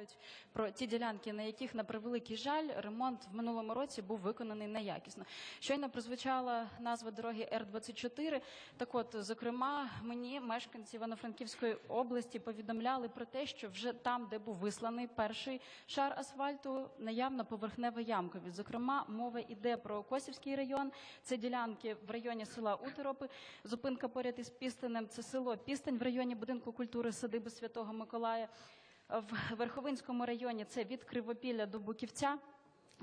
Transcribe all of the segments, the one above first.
знають про ті ділянки, на яких на превеликий жаль ремонт в минулому році був виконаний неякісно. Щойно прозвучала назва дороги Р-24. Так от, зокрема, мені мешканці Івано-Франківської області повідомляли про те, що вже там, де був висланий перший шар асфальту, наявна поверхнева ямковість. Зокрема, мова йде про Косівський район. Це ділянки в районі села Утеропи. Зупинка поряд із Пістинем. Це село Пістень в районі будинку культури садиби Святого Миколая. В Верховинському районі це від Кривопілля до Буківця.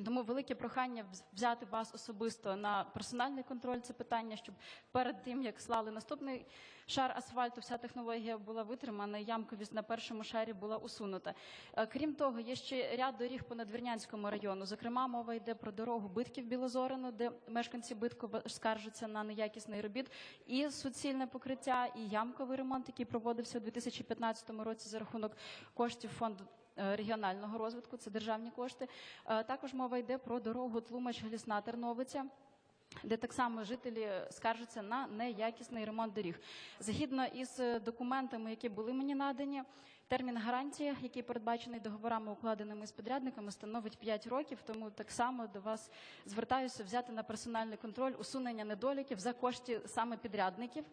Тому велике прохання взяти вас особисто на персональний контроль це питання, щоб перед тим як слали наступний шар асфальту, вся технологія була витримана, ямковість на першому шарі була усунута. Е, Крім того, є ще ряд доріг по Надвірнянському району. Зокрема, мова йде про дорогу Битків Білозорину, де мешканці Биткова скаржаться на неякісний робіт, і суцільне покриття, і ямковий ремонт, який проводився у 2015 році за рахунок коштів фонду регіонального розвитку, це державні кошти. Е, Також мова йде про дорогу Тлумач-Глісна Терновиця. Де так само жителі скаржаться на неякісний ремонт доріг. Згідно із е, документами, які були мені надані, термін гарантії, який передбачений договорами, укладеними з підрядниками, становить 5 років. Тому так само до вас звертаюся взяти на персональний контроль усунення недоліків за кошти саме підрядників,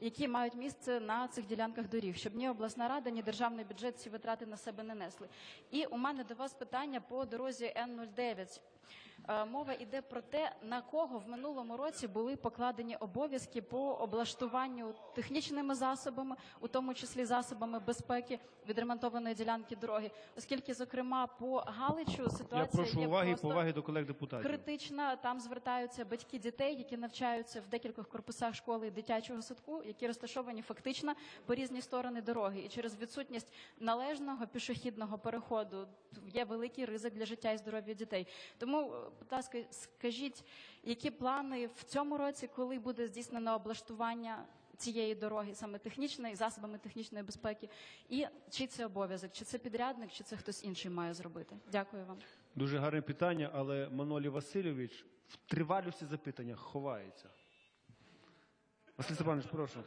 які мають місце на цих ділянках доріг, щоб ні обласна рада, ні державний бюджет ці витрати на себе не несли. І у мене до вас питання по дорозі Н-09. Е, Мова йде про те, на кого в минулому році були покладені обов'язки по облаштуванню технічними засобами, у тому числі засобами безпеки відремонтованої ділянки дороги, оскільки, зокрема, по Галичу Я ситуація прошу є уваги і просто поваги до колег депутатів. критична. Там звертаються батьки дітей, які навчаються в декількох корпусах школи і дитячого садку, які розташовані фактично по різні сторони дороги. І через відсутність належного пішохідного переходу є великий ризик для життя і здоров'я дітей. Тому, е, будь ласка, скажіть, які плани в цьому році, коли буде здійснено облаштування? Цієї дороги, саме технічної, засобами технічної безпеки, і чи це обов'язок, чи це підрядник, чи це хтось інший має зробити? Дякую вам. Дуже гарне питання, але Манолі Васильович в тривалості запитання ховається. Василь Степанович, прошу.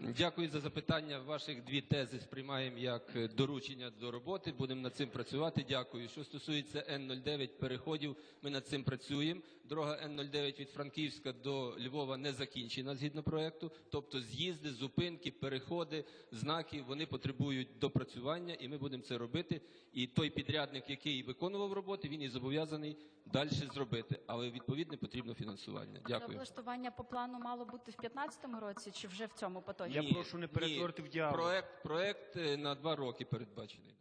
Дякую за запитання. Ваших дві тези сприймаємо як е, доручення до роботи. Будемо над цим працювати. Дякую. Що стосується Н-09 переходів, ми над цим працюємо. Дорога Н-09 від Франківська до Львова не закінчена згідно проекту. Тобто з'їзди, зупинки, переходи, знаки вони потребують допрацювання, і ми будемо це робити. І той підрядник, який виконував роботи, він і зобов'язаний далі зробити. Але відповідне потрібно фінансування. Дякую. облаштування по плану мало бути в 2015 році чи вже в цьому потоці? Я прошу не перетворити в діалог. Проект, проект е, на два роки передбачений.